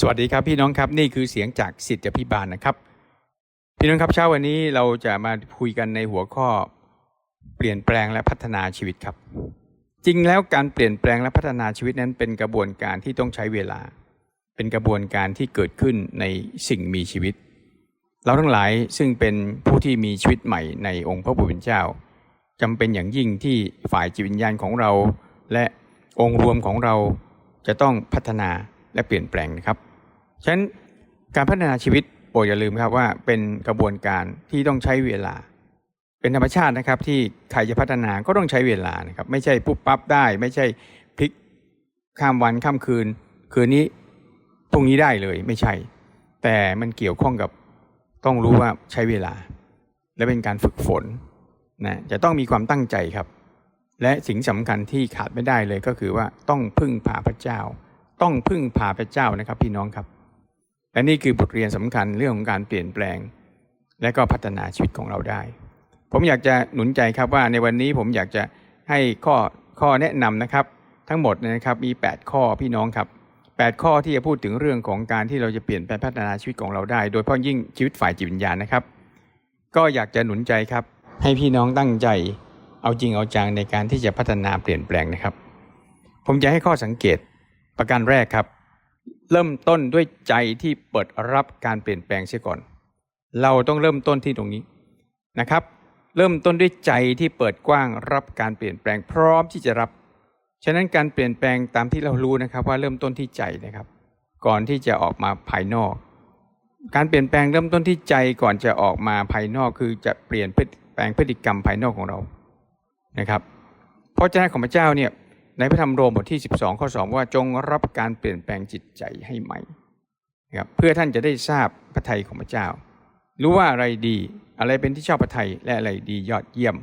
สวัสดีครับพี่น้องครับนี่คือเสียงจากสิทธิพิบาลนะครับ พี่น้องครับเช้าวันนี้เราจะมาคุยกันในหัวข้อ เปลี่ยนแปลงและพัฒนาชีวิตครับ จริงแล้วการเปลี่ยนแปลงและพัฒนาชีวิตนั้นเป็นกระบวนการที่ต้องใช้เวลา เป็นกระบวนการที่เกิดขึ้นในสิ่งมีชีวิต เราทั้งหลายซึ่งเป็นผู้ที่มีชีวิตใหม่ในองค์พระผู้เป็นเจ้าจำเป็นอย่างยิ่งที่ฝ่ายจิตวิญญาณของเรา และองค์รวมของเราจะต้องพัฒนา และเปลี่ยนแปลงนะครับฉะนั้นการพัฒนาชีวิตโปรดอย่าลืมครับว่าเป็นกระบวนการที่ต้องใช้เวลา เป็นธรรมชาตินะครับที่ใครจะพัฒนาก็ต้องใช้เวลานะครับไม่ใช่ปุ๊บปั๊บได้ ไม่ใช่พลิกข้ามวันข้ามคืน คืนนี้พรุ่งนี้ได้เลยไม่ใช่ แต่มันเกี่ยวข้องกับต้องรู้ว่าใช้เวลา และเป็นการฝึกฝนนะจะต้องมีความตั้งใจครับ และสิ่งสำคัญที่ขาดไม่ได้เลยก็คือว่าต้องพึ่งพาพระเจ้า ต้องพึ่งพาพระเจ้านะครับพี่น้องครับ และนี่คือบทเรียนสำคัญเรื่องของการเปลี่ยนแปลง และก็พัฒนาชีวิตของเราได้ ผมอยากจะหนุนใจครับว่าในวันนี้ผมอยากจะให้ข้อข้อแนะนำนะครับ ทั้งหมดนะครับมี 8 ข้อพี่น้องครับ 8 ข้อที่จะพูดถึงเรื่องของการที่เราจะเปลี่ยนแปลงพัฒนาชีวิตของเราได้ โดยเฉพาะยิ่งชีวิตฝ่ายจิตวิญญาณนะครับ ก็อยากจะหนุนใจครับ ให้พี่น้องตั้งใจ เอาจริงเอาจังในการที่จะพัฒนาเปลี่ยนแปลงนะครับ ผมจะให้ข้อสังเกต ประการแรกครับ เริ่มต้นด้วยใจที่เปิดรับการเปลี่ยนแปลงเสียก่อน เราต้องเริ่มต้นที่ตรงนี้นะครับ เริ่มต้นด้วยใจที่เปิดกว้างรับการเปลี่ยนแปลงพร้อมที่จะรับ ฉะนั้นการเปลี่ยนแปลงตามที่เรารู้นะครับ ว่าเริ่มต้นที่ใจนะครับ ก่อนที่จะออกมาภายนอก การเปลี่ยนแปลงเริ่มต้นที่ใจก่อนจะออกมาภายนอกคือจะเปลี่ยนแปลงพฤติกรรมภายนอกของเรานะครับเพราะเจ้าของพระเจ้าเนี่ย ในพระธรรมโรมบทที่ 12 ข้อ 2 ว่าจงรับการเปลี่ยนแปลงจิตใจให้ใหม่นะครับเพื่อท่านจะได้ทราบพระทัยของพระเจ้า รู้ว่าอะไรดีอะไรเป็นที่ชอบพระทัยและอะไรดียอดเยี่ยม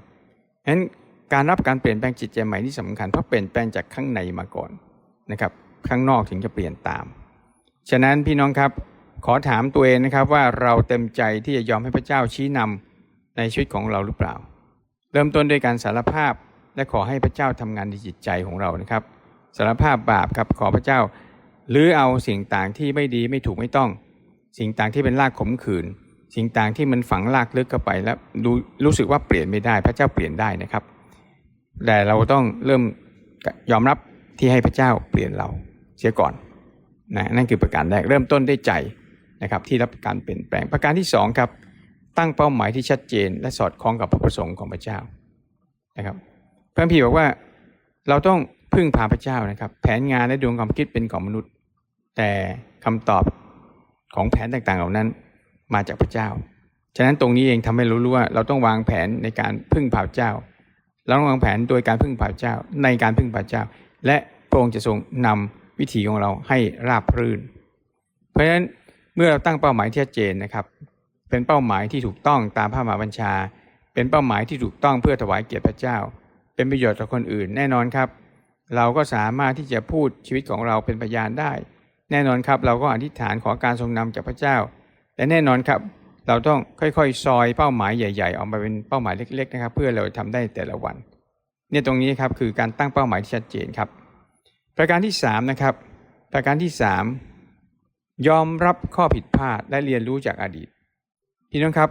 ฉะนั้นการรับการเปลี่ยนแปลงจิตใจใหม่ที่สำคัญเพราะเปลี่ยนแปลงจากข้างในมาก่อนนะครับข้างนอกถึงจะเปลี่ยนตาม ฉะนั้นพี่น้องครับขอถามตัวเองนะครับว่าเราเต็มใจที่จะยอมให้พระเจ้าชี้นำในชีวิตของเราหรือเปล่า เริ่มต้นด้วยการสารภาพ และขอให้พระเจ้าทำงานในจิตใจของเรานะครับสารภาพบาปครับขอพระเจ้าหรือเอาสิ่งต่างที่ไม่ดีไม่ถูกไม่ต้อง สิ่งต่างที่เป็นรากขมขื่นสิ่งต่างที่มันฝังรากลึกเข้าไปแล้วรู้รู้สึกว่าเปลี่ยนไม่ได้ พระเจ้าเปลี่ยนได้นะครับ แต่เราต้องเริ่มยอมรับที่ให้พระเจ้าเปลี่ยนเราเสียก่อนนะนั่นคือประการแรกเริ่มต้นด้วยใจนะครับที่รับการเปลี่ยนแปลงประการที่สองครับตั้งเป้าหมายที่ชัดเจน และสอดคล้องกับพระประสงค์ของพระเจ้านะครับ พระพีบอกว่าเราต้องพึ่งพาพระเจ้านะครับ แผนงานและดวงความคิดเป็นของมนุษย์ แต่คำตอบของแผนต่างๆ เหล่านั้นมาจากพระเจ้า ฉะนั้นตรงนี้เองทำให้รู้ว่า เราต้องวางแผนในการพึ่งพาพระเจ้าเราต้องวางแผนโดยการพึ่งพาพระเจ้า ในการพึ่งพาพระเจ้า และพระองค์จะทรงนำวิถีของเราให้ราบรื่น เพราะฉะนั้นเมื่อเราตั้งเป้าหมายที่ชัดเจนนะครับ เป็นเป้าหมายที่ถูกต้องตามพระมหาบัญชา เป็นเป้าหมายที่ถูกต้องเพื่อถวายเกียรติพระเจ้า เป็นประโยชน์ต่อคนอื่นแน่นอนครับ เราก็สามารถที่จะพูดชีวิตของเราเป็นพยานได้ แน่นอนครับ เราก็อธิษฐานขอการทรงนำจากพระเจ้าและแน่นอนครับ เราต้องค่อยๆ ซอยเป้าหมายใหญ่ ๆ ออกมาเป็นเป้าหมายเล็ก ๆ นะครับ เพื่อเราทำได้แต่ละวัน เนี่ยตรงนี้ครับคือการตั้งเป้าหมายที่ชัดเจนครับ ประการที่สามนะครับประการที่สามยอมรับข้อผิดพลาดและเรียนรู้จากอดีตพี่น้องครับ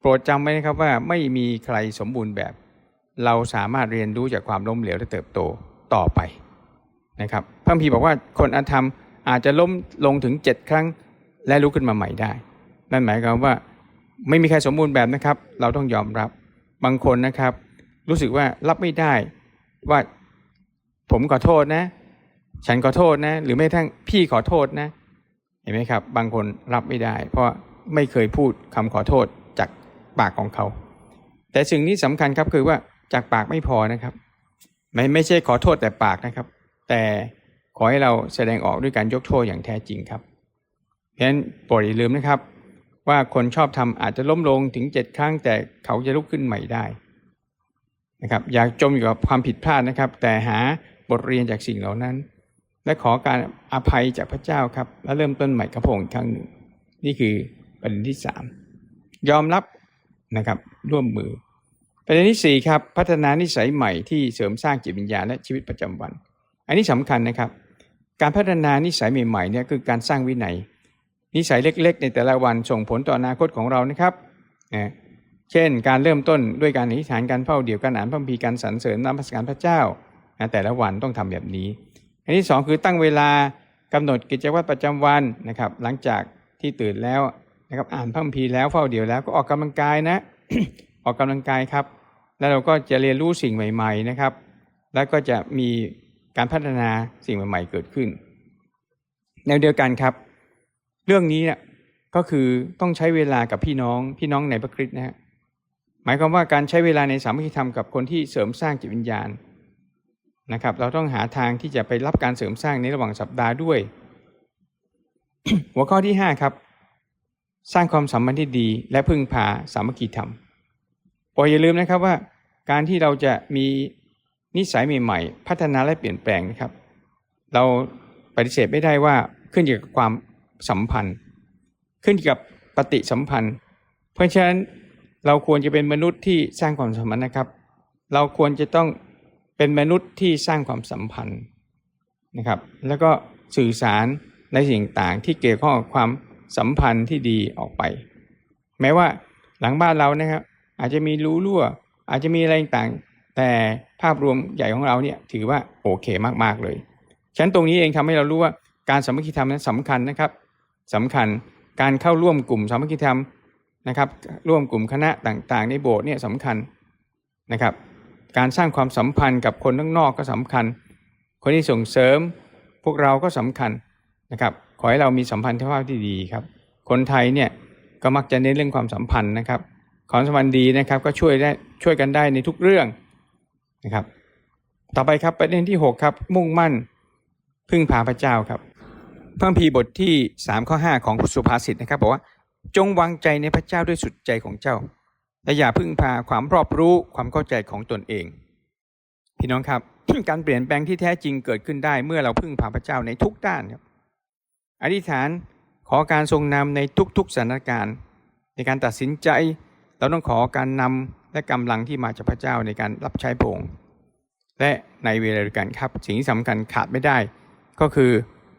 โปรดจำไว้นะครับว่าไม่มีใครสมบูรณ์แบบ เราสามารถเรียนรู้จากความล้มเหลวและเติบโตต่อไปนะครับพระคัมภีบอกว่าคนอธรรมอาจจะล้มลงถึงเจ็ดครั้งและลุกขึ้นมาใหม่ได้ นั่นหมายความว่าไม่มีใครสมบูรณ์แบบนะครับ เราต้องยอมรับบางคนนะครับ รู้สึกว่ารับไม่ได้ว่าผมขอโทษนะ ฉันขอโทษนะ หรือไม่ทั้งพี่ขอโทษนะ เห็นไหมครับ บางคนรับไม่ได้ เพราะไม่เคยพูดคำขอโทษจากปากของเขา แต่สิ่งนี้สำคัญครับคือว่า จากปากไม่พอนะครับ ไม่ไม่ใช่ขอโทษแต่ปากนะครับ แต่ขอให้เราแสดงออกด้วยการยกโทษอย่างแท้จริงครับเพราะฉะนั้นโปรดอย่าลืมนะครับ ว่าคนชอบทำอาจจะล้มลงถึงเจ็ดครั้งแต่เขาจะลุกขึ้นใหม่ได้นะครับอยากจมอยู่กับความผิดพลาดนะครับ แต่หาบทเรียนจากสิ่งเหล่านั้น และขอการอภัยจากพระเจ้าครับ และเริ่มต้นใหม่กับพระองค์อีกครั้งหนึ่ง นี่คือประเด็นที่สามยอมรับนะครับร่วมมือ ประเด็นที่สี่ครับพัฒนานิสัยใหม่ที่เสริมสร้างจิตวิญญาณและชีวิตประจำวัน อันนี้สำคัญนะครับ การพัฒนานิสัยใหม่ๆเนี่ยคือการสร้างวินัย นิสัยเล็กๆ ในแต่ละวันส่งผลต่ออนาคตของเรานะครับนะเช่น การเริ่มต้นด้วยการอธิษฐานการเฝ้าเดี่ยวการอ่านพระคัมภีร์การสรรเสริญนมัสการพระเจ้านะแต่ละวันต้องทำแบบนี้ อันที่สองคือตั้งเวลากำหนดกิจวัตรประจำวันนะครับหลังจากที่ตื่นแล้วนะครับอ่านพระคัมภีร์แล้วเฝ้าเดี่ยวแล้วก็ออกกำลังกายนะออกกำลังกายครับ แล้วเราก็จะเรียนรู้สิ่งใหม่ ๆนะครับ แล้วก็จะมีการพัฒนาสิ่งใหม่ ๆ เกิดขึ้นแนวเดียวกันครับ เรื่องนี้เนี่ยก็คือต้องใช้เวลากับพี่น้องพี่น้องในพระคริสต์นะฮะหมายความว่าการใช้เวลาในสามัคคีธรรมกับคนที่เสริมสร้างจิตวิญญาณนะครับ เราต้องหาทางที่จะไปรับการเสริมสร้างในระหว่างสัปดาห์ด้วย หัวข้อที่ 5 ครับ สร้างความสัมพันธ์ที่ดีและพึ่งพาสามัคคีธรรม โปรดอย่าลืมนะครับว่า การที่เราจะมีนิสัยใหม่ๆ พัฒนาและเปลี่ยนแปลงนะครับ เราปฏิเสธไม่ได้ว่าขึ้นอยู่กับความสัมพันธ์ ขึ้นอยู่กับปฏิสัมพันธ์ เพราะฉะนั้นเราควรจะเป็นมนุษย์ที่สร้างความสัมพันธ์นะครับ เราควรจะต้องเป็นมนุษย์ที่สร้างความสัมพันธ์นะครับ แล้วก็สื่อสารในสิ่งต่างที่เกี่ยวข้องกับความสัมพันธ์ที่ดีออกไป แม้ว่าหลังบ้านเรานะครับ อาจจะมีรูรั่ว อาจจะมีอะไรต่างแต่ภาพรวมใหญ่ของเราเนี่ยถือว่าโอเคมากๆเลยฉะนั้นตรงนี้เองทำให้เรารู้ว่าการสามัคคีธรรมนั้นสำคัญนะครับสำคัญการเข้าร่วมกลุ่มสามัคคีธรรมนะครับร่วมกลุ่มคณะต่างๆ ในโบสถ์เนี่ยสำคัญนะครับ การสร้างความสัมพันธ์กับคนข้างนอกก็สำคัญ คนที่ส่งเสริมพวกเราก็สำคัญนะครับขอให้เรามีสัมพันธภาพที่ดีครับ คนไทยเนี่ยก็มักจะเน้นเรื่องความสัมพันธ์นะครับ ความสัมพันธ์ดีนะครับก็ช่วยได้ช่วยกันได้ในทุกเรื่องนะครับ ต่อไปครับประเด็นที่ 6 ครับ มุ่งมั่นพึ่งพาพระเจ้าครับพระภีบทที่ 3 ข้อ 5 ของสุภาษิตนะครับบอกว่าจงวางใจในพระเจ้าด้วยสุดใจของเจ้าและอย่าพึ่งพาความรอบรู้ความเข้าใจของตนเอง พี่น้องครับการเปลี่ยนแปลงที่แท้จริงเกิดขึ้นได้เมื่อเราพึ่งพาพระเจ้าในทุกด้านครับอธิษฐานขอการทรงนำในทุกๆสถานการณ์ ในการตัดสินใจ เราต้องขอการนำและกำลังที่มาจากพระเจ้าในการรับใช้พระองค์และในเวลาเดียวกันครับ สิ่งที่สำคัญขาดไม่ได้ ก็คือ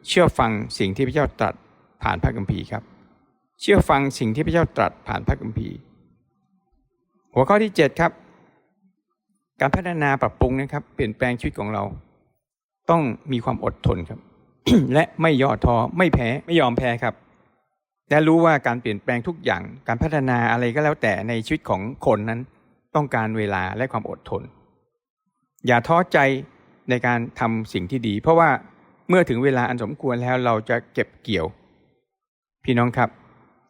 เชื่อฟังสิ่งที่พระเจ้าตรัสผ่านพระคัมภีร์ครับ เชื่อฟังสิ่งที่พระเจ้าตรัสผ่านพระคัมภีร์ หัวข้อที่ 7 ครับ การพัฒนาปรับปรุงนะครับ เปลี่ยนแปลงชีวิตของเรา ต้องมีความอดทนครับ และไม่ย่อท้อไม่แพ้ไม่ยอมแพ้ครับ และรู้ว่าการเปลี่ยนแปลงทุกอย่าง การพัฒนาอะไรก็แล้วแต่ในชีวิตของคนนั้นต้องการเวลาและความอดทน อย่าท้อใจในการทำสิ่งที่ดี เพราะว่าเมื่อถึงเวลาอันสมควรแล้วเราจะเก็บเกี่ยว พี่น้องครับ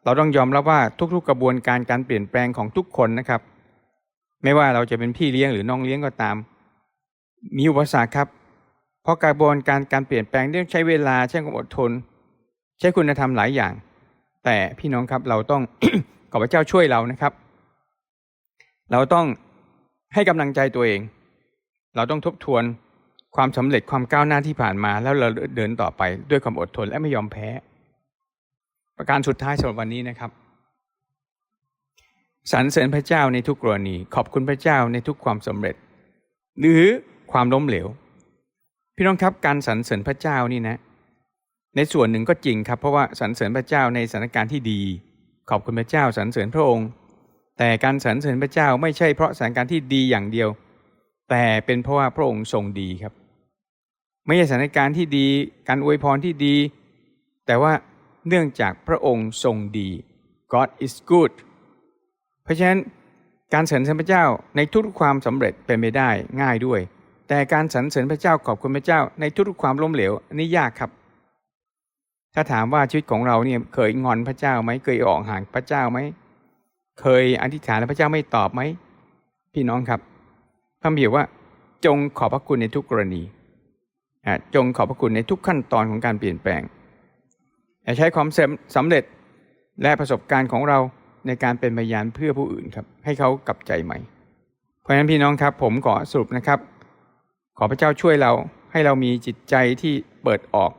เราต้องยอมรับว่าทุกๆกระบวนการการเปลี่ยนแปลงของทุกคนนะครับ ไม่ว่าเราจะเป็นพี่เลี้ยงหรือน้องเลี้ยงก็ตาม มีอุปสรรคครับ เพราะกระบวนการการเปลี่ยนแปลงต้องใช้เวลาใช้ความอดทน ใช้คุณธรรมหลายอย่าง แต่พี่น้องครับเราต้องขอพระเจ้าช่วยเรานะครับ เราต้องให้กำลังใจตัวเอง เราต้องทบทวนความสำเร็จความก้าวหน้าที่ผ่านมา แล้วเราเดินต่อไปด้วยความอดทนและไม่ยอมแพ้ ประการสุดท้ายสำหรับวันนี้นะครับสรรเสริญพระเจ้าในทุกกรณี ขอบคุณพระเจ้าในทุกความสำเร็จ หรือความล้มเหลว พี่น้องครับการสรรเสริญพระเจ้านี่นะ ในส่วนหนึ่งก็จริงครับ เพราะว่าสรรเสริญพระเจ้าในสถานการณ์ที่ดี ขอบคุณพระเจ้าสรรเสริญพระองค์ แต่การสรรเสริญพระเจ้าไม่ใช่เพราะสถานการณ์ที่ดีอย่างเดียว แต่เป็นเพราะว่าพระองค์ทรงดีครับ ไม่ใช่สถานการณ์ที่ดี การอวยพรที่ดี แต่ว่าเนื่องจากพระองค์ทรงดี God is good เพราะฉะนั้นการสรรเสริญพระเจ้าในทุกความสำเร็จเป็นไปได้ง่ายด้วย แต่การสรรเสริญพระเจ้าขอบคุณพระเจ้าในทุกความล้มเหลวนนี้ยากครับ ถ้าถามว่าชีวิตของเราเนี่ยเคยงอนพระเจ้าไหมเคยออกห่างพระเจ้าไหมเคยอธิษฐานแล้วพระเจ้าไม่ตอบไหมพี่น้องครับคำเบียว่า จงขอบพระคุณในทุกกรณีจงขอบพระคุณในทุกขั้นตอนของการเปลี่ยนแปลงอย่าใช้ความสำเร็จและประสบการณ์ของเราในการเป็นพยานเพื่อผู้อื่นครับ ให้เขากลับใจใหม่ เพราะฉะนั้นพี่น้องครับ ผมขอสรุปนะครับ ขอพระเจ้าช่วยเราให้เรามีจิตใจที่เปิดออก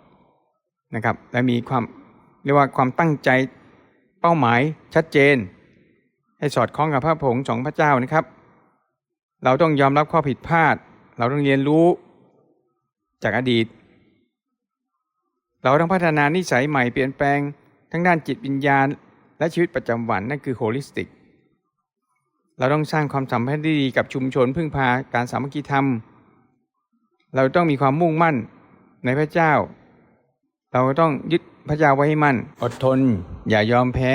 นะครับและมีความเรียกว่าความตั้งใจเป้าหมายชัดเจน ให้สอดคล้องกับพระผงของพระเจ้านะครับ เราต้องยอมรับข้อผิดพลาด เราต้องเรียนรู้จากอดีต เราต้องพัฒนานิสัยใหม่เปลี่ยนแปลงทั้งด้านจิตวิญญาณ และชีวิตประจำวันนั่นคือโฮลิสติก เราต้องสร้างความสัมพันธ์ที่ดีกับชุมชนพึ่งพาการสามัคคีธรรม เราต้องมีความมุ่งมั่นในพระเจ้า เราต้องยึดพระเจ้าไว้ให้มั่น อดทน อย่ายอมแพ้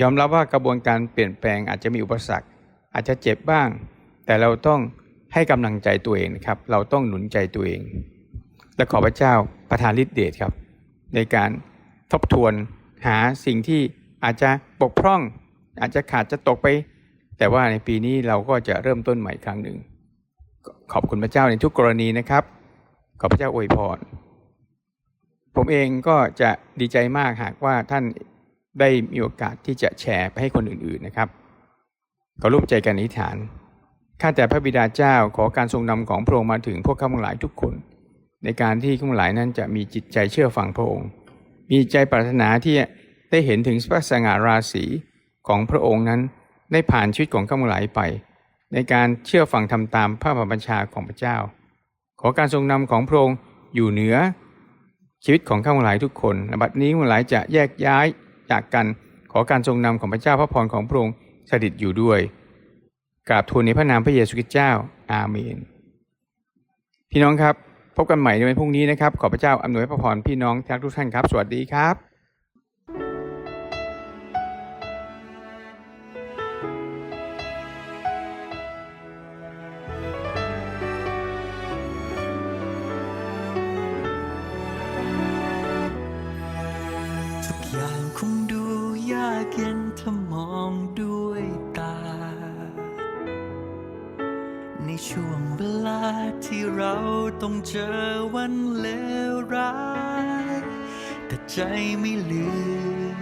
ยอมรับว่ากระบวนการเปลี่ยนแปลงอาจจะมีอุปสรรค อาจจะเจ็บบ้าง แต่เราต้องให้กำลังใจตัวเองนะครับ เราต้องหนุนใจตัวเอง และขอพระเจ้าประทานฤทธิ์เดชครับ ในการทบทวนหาสิ่งที่อาจจะบกพร่อง อาจจะขาดจะตกไป แต่ว่าในปีนี้เราก็จะเริ่มต้นใหม่ครั้งหนึ่ง ขอบคุณพระเจ้าในทุกกรณีนะครับ ขอพระเจ้าอวยพร ผมเองก็จะดีใจมากหากว่าท่านได้มีโอกาสที่จะแชร์ไปให้คนอื่นๆนะครับ ขอร่วมใจกันอธิษฐาน ข้าแต่พระบิดาเจ้าขอการทรงนำของพระองค์มาถึงพวกข้าทั้งหลายทุกคน ในการที่ข้าทั้งหลายนั้นจะมีจิตใจเชื่อฟังพระองค์ มีใจปรารถนาที่ได้เห็นถึงพระสง่าราศีของพระองค์นั้นได้ผ่านชีวิตของข้าทั้งหลายไป ในการเชื่อฟังทำตามพระบัญชาของพระเจ้า ขอการทรงนำของพระองค์อยู่เหนือ ชีวิตของข้าพงหลายทุกคนและบัดนี้ข้าทั้งหลายจะแยกย้ายจากกันขอการทรงนำของพระเจ้าพระพรของพระองค์สถิตอยู่ด้วยกราบทูลในพระนามพระเยซูคริสต์เจ้า อาเมน พี่น้องครับ พบกันใหม่ในวันพรุ่งนี้นะครับ ขอพระเจ้าอำนวยพระพรพี่น้องทุกท่านครับ สวัสดีครับ กเย็นถ้ามองด้วยตา ในช่วงเวลาที่เราต้องเจอวันเลวร้าย แต่ใจไม่ลืม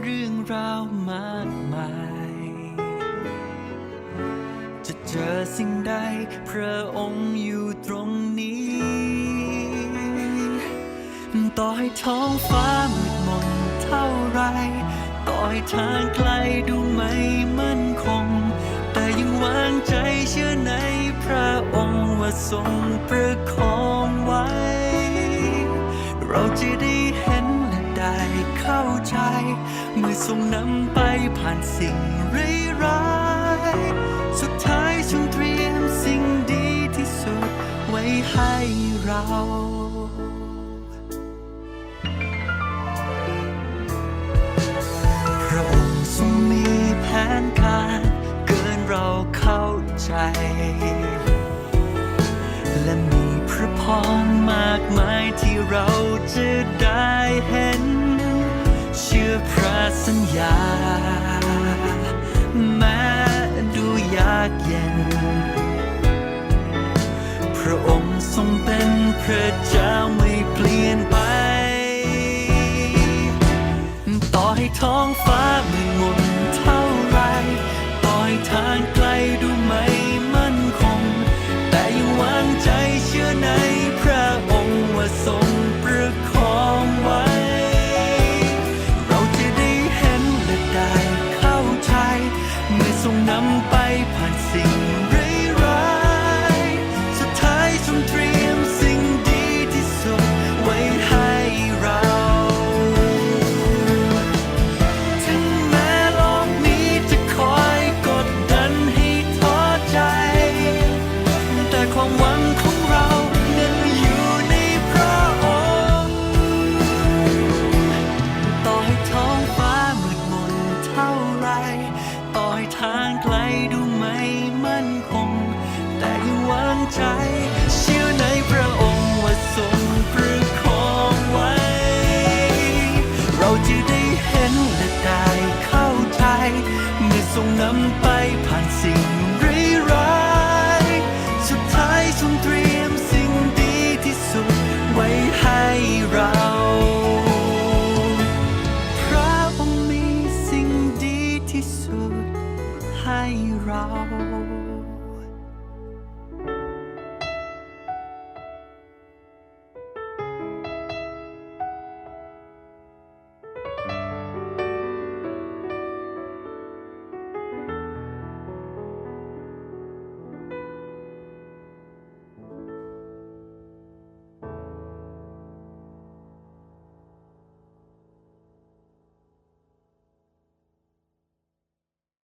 เรื่องราวมากมาย จะเจอสิ่งใดพระองค์อยู่ตรงนี้ ต่อให้ท้องฟ้ามืด ท่าไรต่อให้ทางไกลดูไม่มั่นคง แต่ยังวางใจเชื่อในพระองค์ว่าทรงประคองไว้ เราจะได้เห็นและได้เข้าใจ เมื่อทรงนำไปผ่านสิ่งร้ายสุดท้ายทรงเตรียมสิ่งดีที่สุดไว้ให้เรา นการเกินเราเข้าใจ และมีพระพรมากมายที่เราจะได้เห็น เชื่อพระสัญญา แม้ดูยากเย็น พระองค์ทรงเป็นพระเจ้า ใจ เชื่อในพระองค์ว่าทรงประคองไว้ เราจะได้เห็นและได้เข้าใจเมื่อทรงนำไป